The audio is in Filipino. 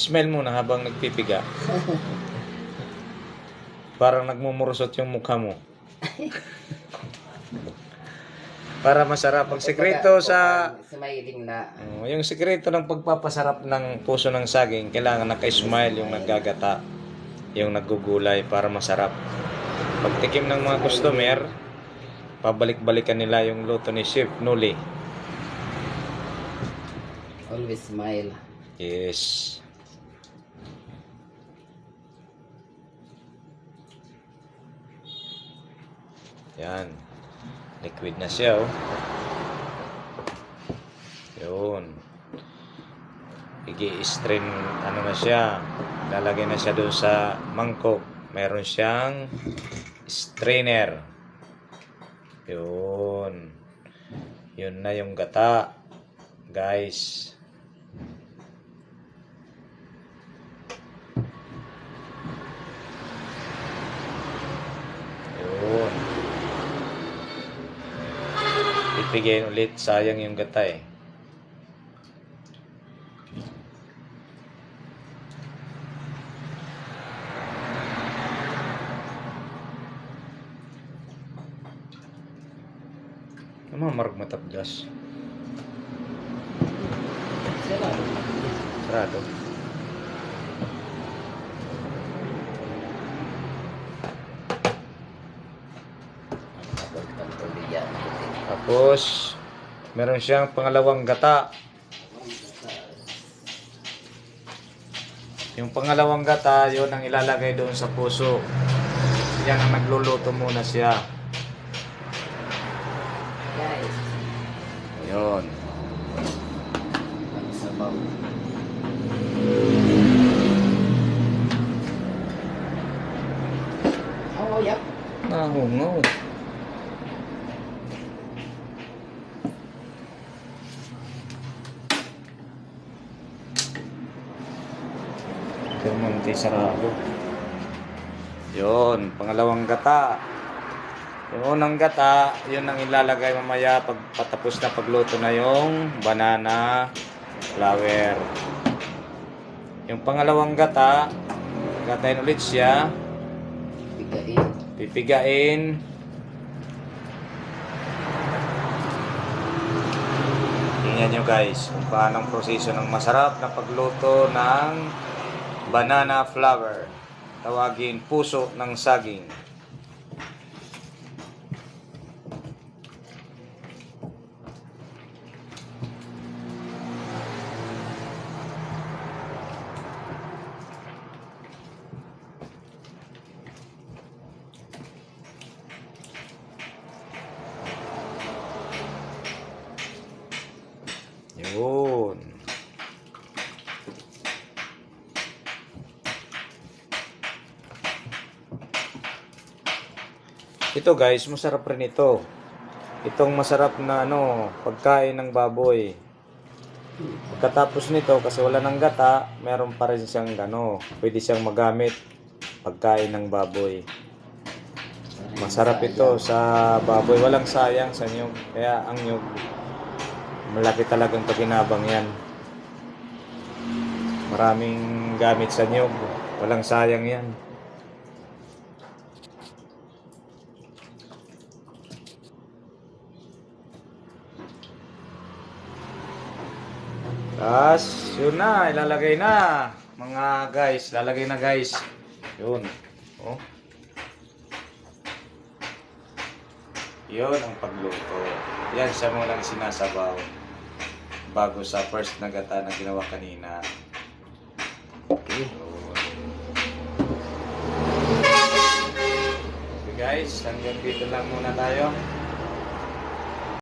Smile muna habang nagpipiga. Parang nagmumurusot yung mukha mo. Para masarap. Ang sekreto sa... Smiling na. Oh, yung sekreto ng pagpapasarap ng puso ng saging, kailangan naka-smile yung naggagata, yung naggugulay para masarap. Pagtikim ng mga customer, pabalik-balikan nila yung luto ni Chef Nuli. Always smile. Yes. Yan. Liquid na siya, oh. Yun. Igi-strain, ano na siya. Lalagay na siya doon sa mangkok. Meron siyang strainer. Yun. Yun na yung gata. Guys. Yun. Pipigyan ulit. Sayang yung gata eh. Ano marag matapgas? Sarado. Tapos, meron siyang pangalawang gata. Yung pangalawang gata, yun ang ilalagay doon sa puso. Yan ang nagluluto muna siya. Yun. Oh, yep. Nahungaw. Permonte sarado. Yun, pangalawang gata. Yung unang gata, yun ang ilalagay mamaya pag patapos na pagluto na yung banana flour. Yung pangalawang gata, gatayin ulit siya. Bigain. Pipigain. Tingnan nyo guys kung paano ang proseso ng masarap na pagluto ng banana flour. Tawagin puso ng saging. Yun. Ito guys, masarap rin ito. Itong masarap na ano, pagkain ng baboy. Pagkatapos nito, kasi wala ng gata, meron pa rin siyang ano, pwede siyang magamit pagkain ng baboy. Masarap ito sa baboy. Walang sayang sa nyug. Kaya ang nyug, malaki talagang paginabang yan. Maraming gamit sa nyug. Walang sayang yan. Tapos, yun na, ilalagay na. Mga guys, lalagay na guys. Yun. Oh. Yun ang pagluto. Yan siya mo lang sinasabaw. Bago sa first na gata na ginawa kanina. Okay. Okay guys, hanggang dito lang muna tayo.